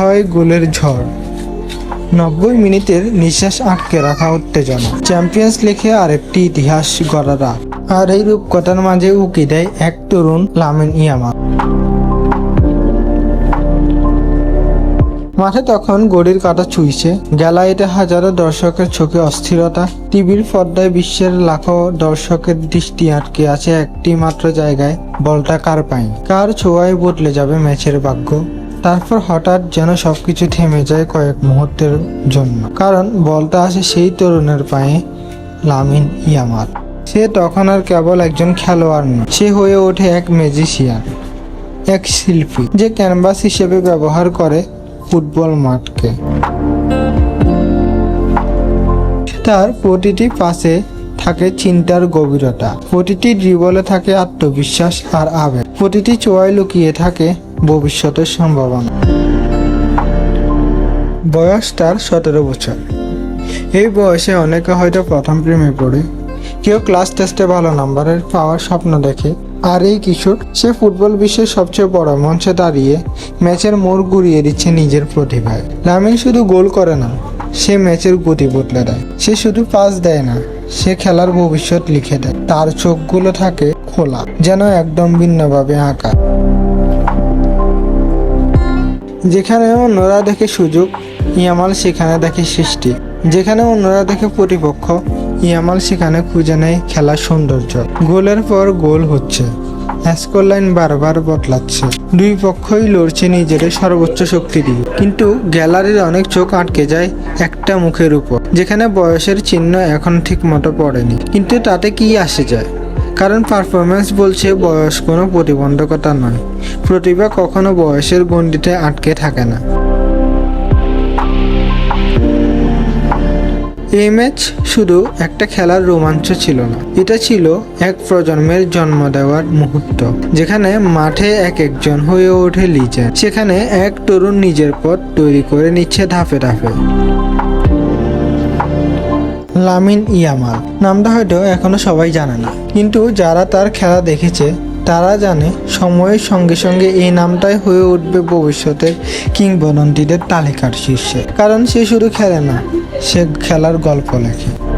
হয় গোলের ঝড়। নব্বই মিনিটের নিঃশ্বাস আটকে রাখা উত্তেজনা। চ্যাম্পিয়ন্স লিগে আরেকটি ইতিহাস গড়ারা আর এই রূপকথার মাঝে উকি দেয় এক তরুণ লামিন ইয়ামা মাঠে তখন গড়ির কাটা ছুঁইছে। গ্যালারিতে হাজারো দর্শকের চোখে অস্থিরতা। টিভির পর্দায় বিশ্বের লাখো দর্শকের দৃষ্টি আটকে আছে একটি মাত্র জায়গায়, বলটা কার পায়? কার ছোঁয়ায় বদলে যাবে ম্যাচের ভাগ্য? তারপর হঠাৎ যেন সবকিছু থেমে যায় কয়েক মুহূর্তের জন্য। কারণ বলটা আসে সেই তরুণের পায়ে লামিন ইয়ামার সে তখন আর কেবল একজন খেলোয়াড় নয় সে হয়ে ওঠে এক ম্যাজিশিয়ান এক শিল্পী, যে ক্যানভাস হিসেবে ব্যবহার করে ফুটবল মাঠকে। তার প্রতিটি পাশে থাকে চিন্তার গভীরতা, প্রতিটি ড্রিবলে থাকে আত্মবিশ্বাস আর আবেগ, প্রতিটি চোয়ায় লুকিয়ে থাকে ভবিষ্যতের সম্ভাবনা। বয়স তার সতেরো বছর। এই বয়সে অনেকে হয়তো প্রথম প্রেমে পড়ে। কেউ ক্লাস টেস্টে ভালো নাম্বারের পাওয়ার স্বপ্ন দেখে। আর এই কিশোর, সে ফুটবল বিশ্বের সবচেয়ে বড় মঞ্চে দাঁড়িয়ে ম্যাচের মোড় ঘুরিয়ে দিচ্ছে নিজের প্রতিভায়। লামিন শুধু গোল করে না, সে ম্যাচের গতি বদলে দেয়। সে শুধু পাস দেয় না, সে খেলার ভবিষ্যৎ লিখে দেয়। তার চোখগুলো থাকে খোলা, যেন একদম ভিন্নভাবে আঁকা। যেখানে অন্যরা দেখে সুযোগ, ইয়ামাল সেখানে দেখে সৃষ্টি। যেখানে অন্যরা দেখে প্রতিপক্ষ, ইয়ামাল সেখানে খুঁজে নেয় খেলার সৌন্দর্য। গোলের পর গোল হচ্ছে। স্কোর লাইন বারবার বদলাচ্ছে। দুই পক্ষই লড়ছে নিজেদের সর্বোচ্চ শক্তি দিয়ে। কিন্তু গ্যালারির অনেক চোখ আটকে যায় একটা মুখের উপর। যেখানে বয়সের চিহ্ন এখন ঠিক মতো পড়েনি। কিন্তু তাতে কি আসে যায়? কারণ পারফরমেন্স বলছে বয়স কোনো প্রতিবন্ধকতা নয়। প্রতিভা কখনো বয়সের গণ্ডিতে আটকে থাকে না। এই ম্যাচ শুধু একটা খেলার রোমাঞ্চ ছিল না। এটা ছিল এক প্রজন্মের জন্ম দেওয়ার মুহূর্ত, যেখানে মাঠে এক একজন হয়ে ওঠে লিজেন্ড। সেখানে এক তরুণ নিজের পথ তৈরি করে নিচ্ছে ধাপে ধাপে। লামিন ইয়ামাল, নামটা হয়তো এখনও সবাই জানে না, কিন্তু যারা তার খেলা দেখেছে তারা জানে সময়ের সঙ্গে সঙ্গে এই নামটাই হয়ে উঠবে ভবিষ্যতের কিংবদন্তিদের তালিকার শীর্ষে। কারণ সে শুধু খেলে না, সে খেলার গল্প লেখে।